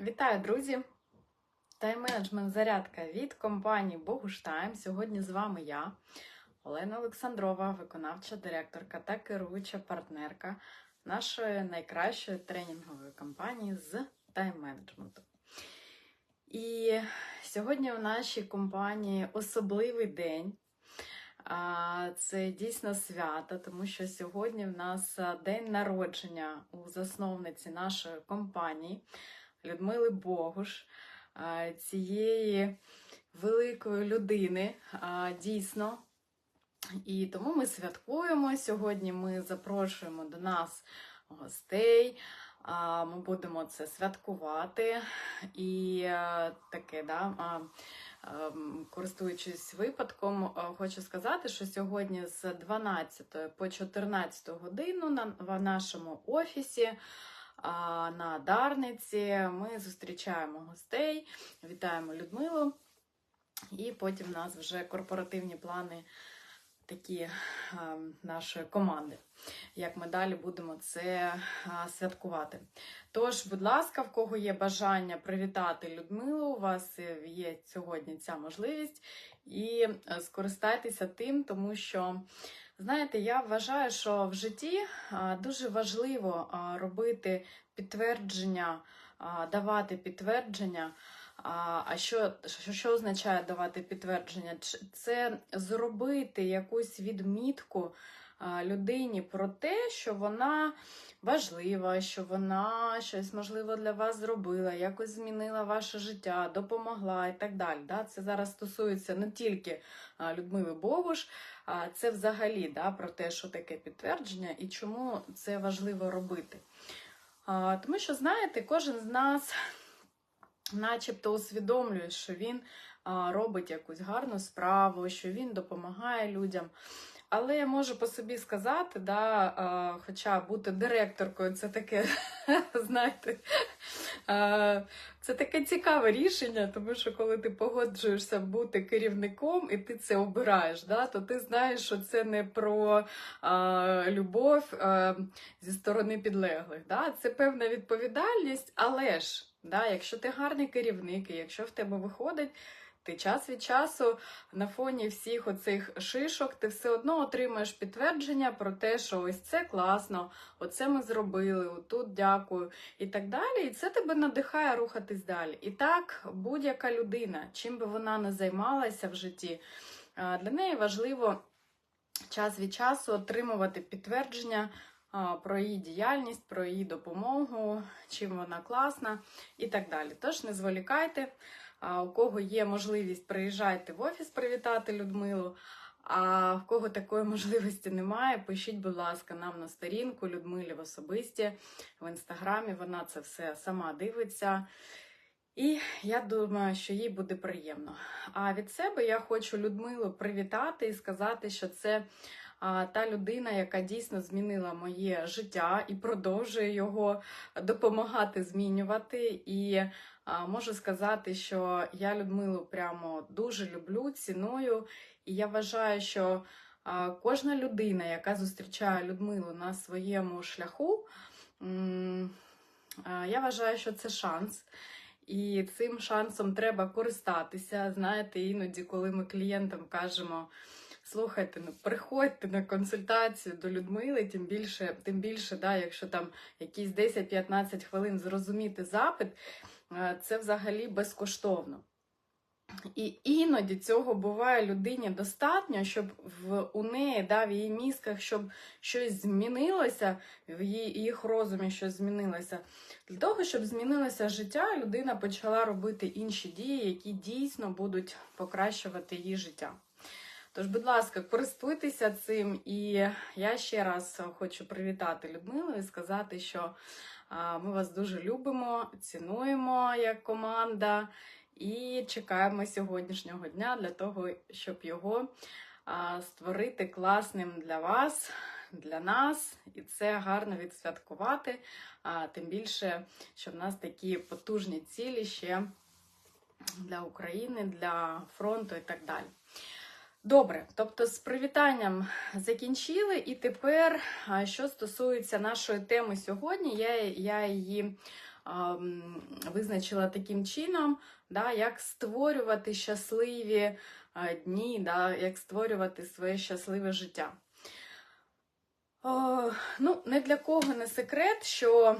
Вітаю, друзі! Тайм-менеджмент зарядка від компанії Богуштайм. Сьогодні з вами я, Олена Олександрова, виконавча директорка та керуюча партнерка нашої найкращої тренінгової компанії з тайм-менеджменту. І сьогодні в нашій компанії особливий день. Це дійсно свято, тому що сьогодні в нас день народження у засновниці нашої компанії Людмили Богуш, цієї великої людини, дійсно. І тому ми святкуємо. Сьогодні ми запрошуємо до нас гостей. Ми будемо це святкувати. І е, таке, да, Ем, Користуючись випадком, е, хочу сказати, що сьогодні з 12 по 14 годину на нашому офісі на Дарниці. Ми зустрічаємо гостей, вітаємо Людмилу, і потім у нас вже корпоративні плани такі нашої команди, як ми далі будемо це святкувати. Тож, будь ласка, в кого є бажання привітати Людмилу, у вас є сьогодні ця можливість, і е, скористайтеся тим, тому що, знаєте, я вважаю, що в житті дуже важливо робити підтвердження, давати підтвердження. А що, що, означає давати підтвердження? Це зробити якусь відмітку людині про те, що вона важлива, що вона щось можливо для вас зробила, якось змінила ваше життя, допомогла і так далі. Да? Це зараз стосується не тільки Людмили Богуш, а це взагалі да, про те, що таке підтвердження і чому це важливо робити. Тому що, знаєте, кожен з нас начебто усвідомлює, що він робить якусь гарну справу, що він допомагає людям. Але я можу по собі сказати, да, хоча бути директоркою це таке, знаєте, це таке цікаве рішення, тому що коли ти погоджуєшся бути керівником і ти це обираєш, да, то ти знаєш, що це не про а, любов а, зі сторони підлеглих. Да? Це певна відповідальність, але ж, да, якщо ти гарний керівник, і якщо в тебе виходить, ти час від часу на фоні всіх оцих шишок ти все одно отримаєш підтвердження про те, що ось це класно, оце ми зробили, отут дякую і так далі. І це тебе надихає рухатись далі. І так, будь-яка людина, чим би вона не займалася в житті, для неї важливо час від часу отримувати підтвердження про її діяльність, про її допомогу, чим вона класна і так далі. Тож не зволікайте. У кого є можливість, приїжджайте в офіс привітати Людмилу. А в кого такої можливості немає, пишіть, будь ласка, нам на сторінку Людмилі в особисті в інстаграмі. Вона це все сама дивиться. І я думаю, що їй буде приємно. А від себе я хочу Людмилу привітати і сказати, що це та людина, яка дійсно змінила моє життя і продовжує його допомагати змінювати. І можу сказати, що я Людмилу прямо дуже люблю, ціную, і я вважаю, що кожна людина, яка зустрічає Людмилу на своєму шляху, я вважаю, що це шанс. І цим шансом треба користатися. Знаєте, іноді, коли ми клієнтам кажемо, слухайте, ну приходьте на консультацію до Людмили, тим більше, тим більше, да, якщо там якісь 10-15 хвилин зрозуміти запит, це взагалі безкоштовно. І іноді цього буває людині достатньо, щоб в у неї, да, в її мізках, щоб щось змінилося, в її їх розумі щось змінилося. Для того, щоб змінилося життя, людина почала робити інші дії, які дійсно будуть покращувати її життя. Тож, будь ласка, користуйтеся цим, і я ще раз хочу привітати Людмилу і сказати, що ми вас дуже любимо, цінуємо як команда. І чекаємо сьогоднішнього дня для того, щоб його створити класним для вас, для нас, і це гарно відсвяткувати. Тим більше, що в нас такі потужні цілі ще для України, для фронту і так далі. Добре, тобто з привітанням закінчили, і тепер, що стосується нашої теми сьогодні, я, я її а, визначила таким чином, да, як створювати щасливі дні, да, як створювати своє щасливе життя. О, ну, не для кого не секрет, що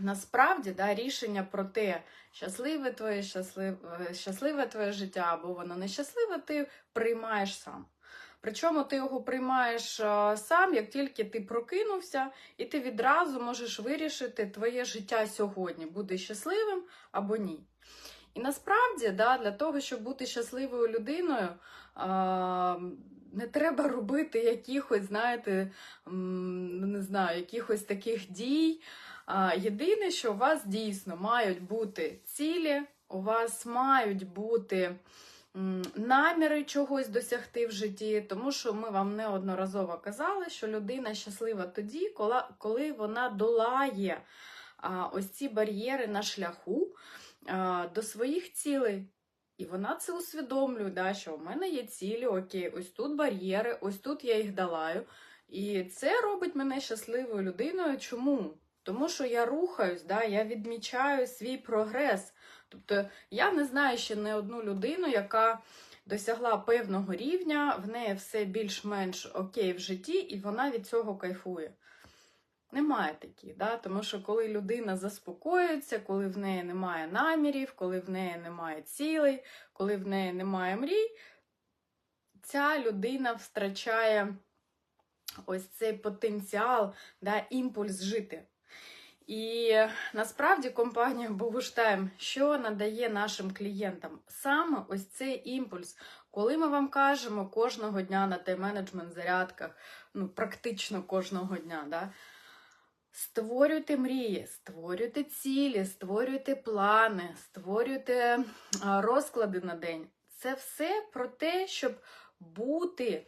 насправді да, рішення про те, щасливе твоє, щасливе, щасливе твоє життя або воно нещасливе, ти приймаєш сам. Причому ти його приймаєш сам, як тільки ти прокинувся, і ти відразу можеш вирішити твоє життя сьогодні, буде щасливим або ні. І насправді, да, для того, щоб бути щасливою людиною, не треба робити якихось, знаєте, не знаю, якихось таких дій. Єдине, що у вас дійсно мають бути цілі, у вас мають бути наміри чогось досягти в житті, тому що ми вам неодноразово казали, що людина щаслива тоді, коли вона долає ось ці бар'єри на шляху до своїх цілей. І вона це усвідомлює, да, що в мене є цілі, окей, ось тут бар'єри, ось тут я їх долаю. І це робить мене щасливою людиною. Чому? Тому що я рухаюсь, да, я відмічаю свій прогрес. Тобто я не знаю ще не одну людину, яка досягла певного рівня, в неї все більш-менш окей в житті, і вона від цього кайфує. Немає таких, да? тому що коли людина заспокоюється, коли в неї немає намірів, коли в неї немає цілей, коли в неї немає мрій, ця людина втрачає ось цей потенціал, да, імпульс жити. І насправді компанія Богуштайм, що надає нашим клієнтам? Саме ось цей імпульс. Коли ми вам кажемо кожного дня на тайм-менеджмент зарядках, ну практично кожного дня, да, створюйте мрії, створюйте цілі, створюйте плани, створюйте розклади на день. Це все про те, щоб бути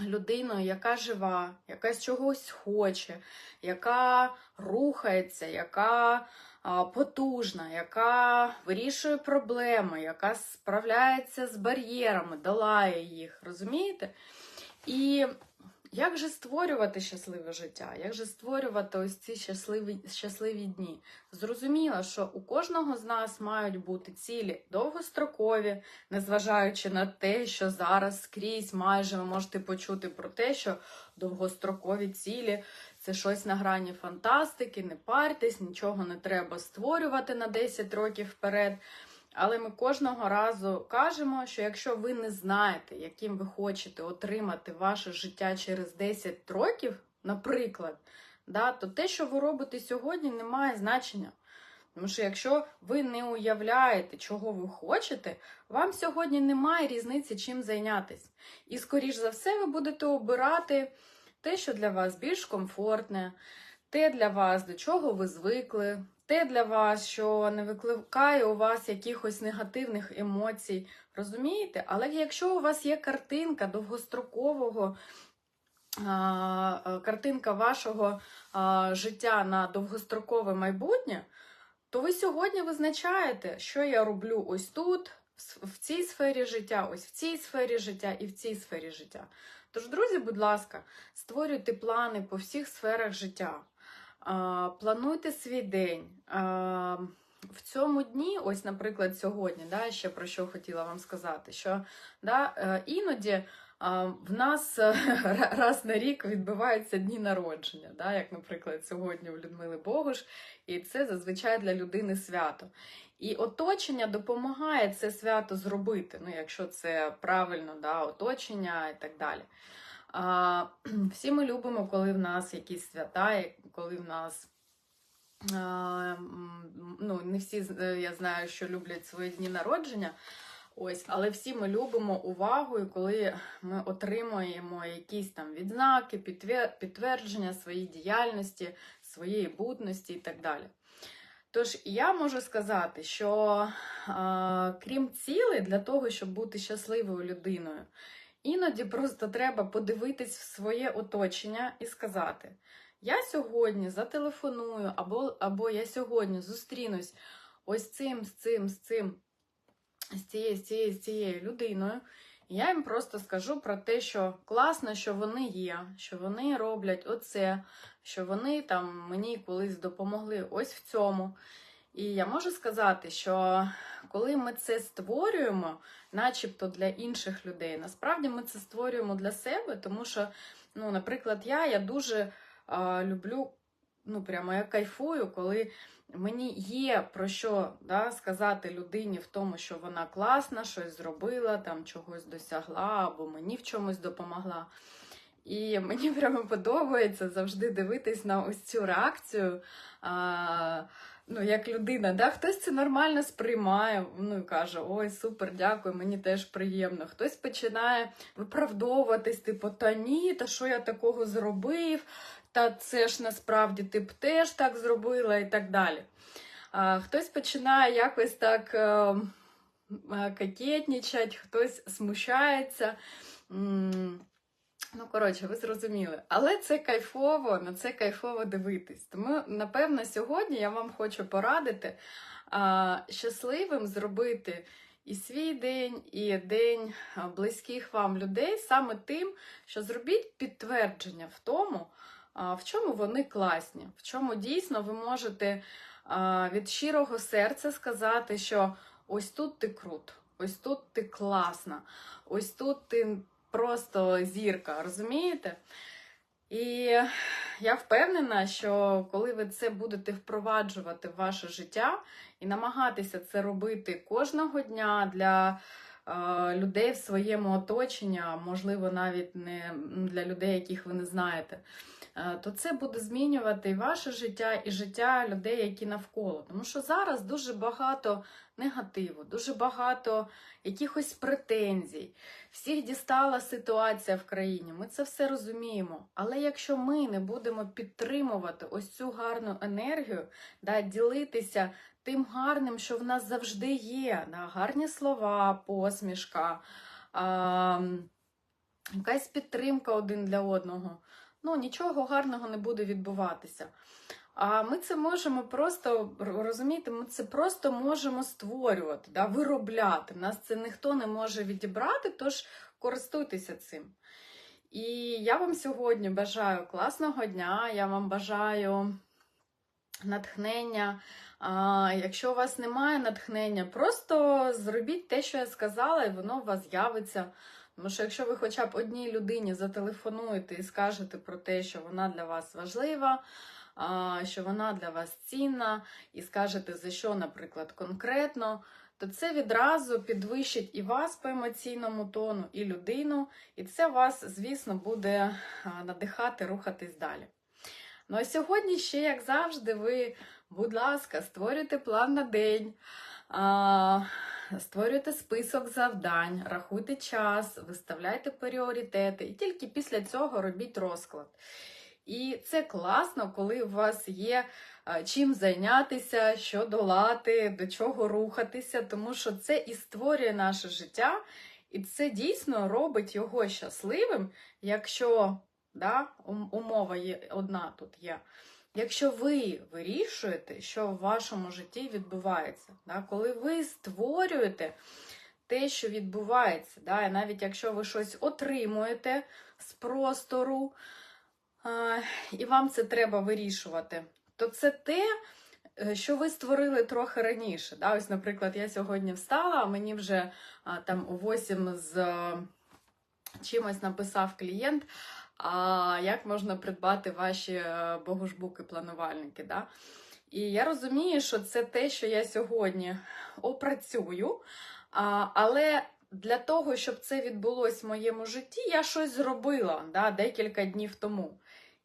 людиною, яка жива, яка чогось хоче, яка рухається, яка потужна, яка вирішує проблеми, яка справляється з бар'єрами, долає їх, розумієте? І як же створювати щасливе життя? Як же створювати ось ці щасливі, щасливі дні? Зрозуміло, що у кожного з нас мають бути цілі довгострокові, незважаючи на те, що зараз скрізь майже ви можете почути про те, що довгострокові цілі це щось на грані фантастики, не партесь, нічого не треба створювати на 10 років вперед. Але ми кожного разу кажемо, що якщо ви не знаєте, яким ви хочете отримати ваше життя через 10 років, наприклад, да, то те, що ви робите сьогодні, не має значення. Тому що якщо ви не уявляєте, чого ви хочете, вам сьогодні немає різниці, чим зайнятися. І, скоріш за все, ви будете обирати те, що для вас більш комфортне, те для вас, до чого ви звикли, те для вас, що не викликає у вас якихось негативних емоцій. Розумієте? Але якщо у вас є картинка довгострокового, картинка вашого життя на довгострокове майбутнє, то ви сьогодні визначаєте, що я роблю ось тут, в цій сфері життя, ось в цій сфері життя і в цій сфері життя. Тож, друзі, будь ласка, створюйте плани по всіх сферах життя. Плануйте свій день. В цьому дні, ось, наприклад, сьогодні, да, ще про що хотіла вам сказати, що да, е, іноді в нас е, раз на рік відбуваються дні народження, да, як, наприклад, сьогодні у Людмили Богуш, і це зазвичай для людини свято. І оточення допомагає це свято зробити, ну, якщо це правильно, да, оточення і так далі. Всі ми любимо, коли в нас якісь свята, коли в нас. Ну, Не всі я знаю, що люблять свої дні народження. Ось, але всі ми любимо увагу, коли ми отримуємо якісь там відзнаки, підтвердження своєї діяльності, своєї будності і так далі. Тож я можу сказати, що а, крім цілей, для того, щоб бути щасливою людиною, іноді просто треба подивитись в своє оточення і сказати: я сьогодні зателефоную, або, або я сьогодні зустрінусь ось цим, з цим, з цим, з цією, з цією, з цією людиною. І я їм просто скажу про те, що класно, що вони є, що вони роблять оце, що вони там мені колись допомогли ось в цьому. І я можу сказати, що коли ми це створюємо, начебто для інших людей, насправді ми це створюємо для себе, тому що, ну, наприклад, я, я дуже а, люблю, ну, прямо я кайфую, коли мені є про що да, сказати людині в тому, що вона класна, щось зробила, там чогось досягла, або мені в чомусь допомогла. І мені прямо подобається завжди дивитись на ось цю реакцію. А, ну, як людина, да? хтось це нормально сприймає, ну і каже: Ой, супер, дякую, мені теж приємно. Хтось починає виправдовуватись, типу, та ні, та що я такого зробив, та це ж насправді ти б теж так зробила і так далі. А, Хтось починає якось так е, е, кокетнічать, хтось смущається. Коротше, ви зрозуміли. Але це кайфово, на це кайфово дивитись. Тому, напевно, сьогодні я вам хочу порадити а, щасливим зробити і свій день, і день близьких вам людей саме тим, що зробіть підтвердження в тому, а, в чому вони класні, в чому дійсно ви можете а, від щирого серця сказати, що ось тут ти крут, ось тут ти класна, ось тут ти просто зірка, розумієте? І я впевнена, що коли ви це будете впроваджувати в ваше життя і намагатися це робити кожного дня для людей в своєму оточенні, можливо, навіть не для людей, яких ви не знаєте, е, то це буде змінювати і ваше життя, і життя людей, які навколо. Тому що зараз дуже багато негативу, дуже багато якихось претензій. Всіх дістала ситуація в країні, ми це все розуміємо. Але якщо ми не будемо підтримувати ось цю гарну енергію, да, ділитися тим гарним, що в нас завжди є, да, гарні слова, посмішка, а, якась підтримка один для одного, ну нічого гарного не буде відбуватися. А ми це можемо просто розумієте, ми це просто можемо створювати, да, виробляти. Нас це ніхто не може відібрати, тож користуйтеся цим. І я вам сьогодні бажаю класного дня, я вам бажаю натхнення. А, Якщо у вас немає натхнення, просто зробіть те, що я сказала, і воно у вас з'явиться. Тому що якщо ви хоча б одній людині зателефонуєте і скажете про те, що вона для вас важлива, що вона для вас цінна, і скажете, за що, наприклад, конкретно, то це відразу підвищить і вас по емоційному тону, і людину, і це вас, звісно, буде надихати, рухатись далі. Ну а сьогодні ще, як завжди, ви, будь ласка, створюйте план на день. Створюйте список завдань, рахуйте час, виставляйте пріоритети, і тільки після цього робіть розклад. І це класно, коли у вас є чим зайнятися, що долати, до чого рухатися, тому що це і створює наше життя, і це дійсно робить його щасливим, якщо да, умова є одна тут є. Якщо ви вирішуєте, що в вашому житті відбувається, да, коли ви створюєте те, що відбувається, да, і навіть якщо ви щось отримуєте з простору, і вам це треба вирішувати, то це те, е, що ви створили трохи раніше. Да? Ось, наприклад, я сьогодні встала, а мені вже там у 8 з е, чимось написав клієнт, а як можна придбати ваші е, богушбуки-планувальники. Да? І я розумію, що це те, що я сьогодні опрацюю, але для того, щоб це відбулося в моєму житті, я щось зробила да, декілька днів тому.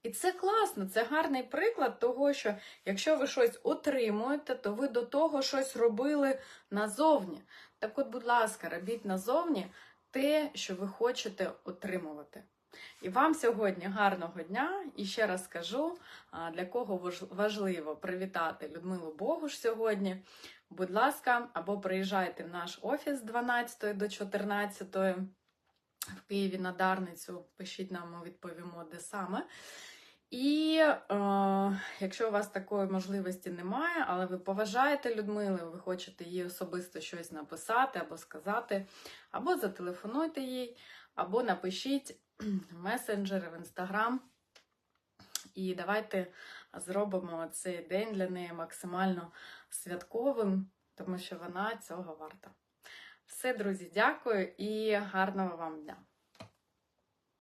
І це класно, це гарний приклад того, що якщо ви щось отримуєте, то ви до того щось робили назовні. Так от, будь ласка, робіть назовні те, що ви хочете отримувати. І вам сьогодні гарного дня. І ще раз скажу, для кого важливо привітати Людмилу Богуш сьогодні. Будь ласка, або приїжджайте в наш офіс з 12 до 14 в Києві на Дарницю. Пишіть нам, ми відповімо, де саме. І е, якщо у вас такої можливості немає, але ви поважаєте Людмилу, ви хочете їй особисто щось написати або сказати, або зателефонуйте їй, або напишіть в месенджери, в інстаграм. І давайте зробимо цей день для неї максимально святковим, тому що вона цього варта. Все, друзі, дякую і гарного вам дня!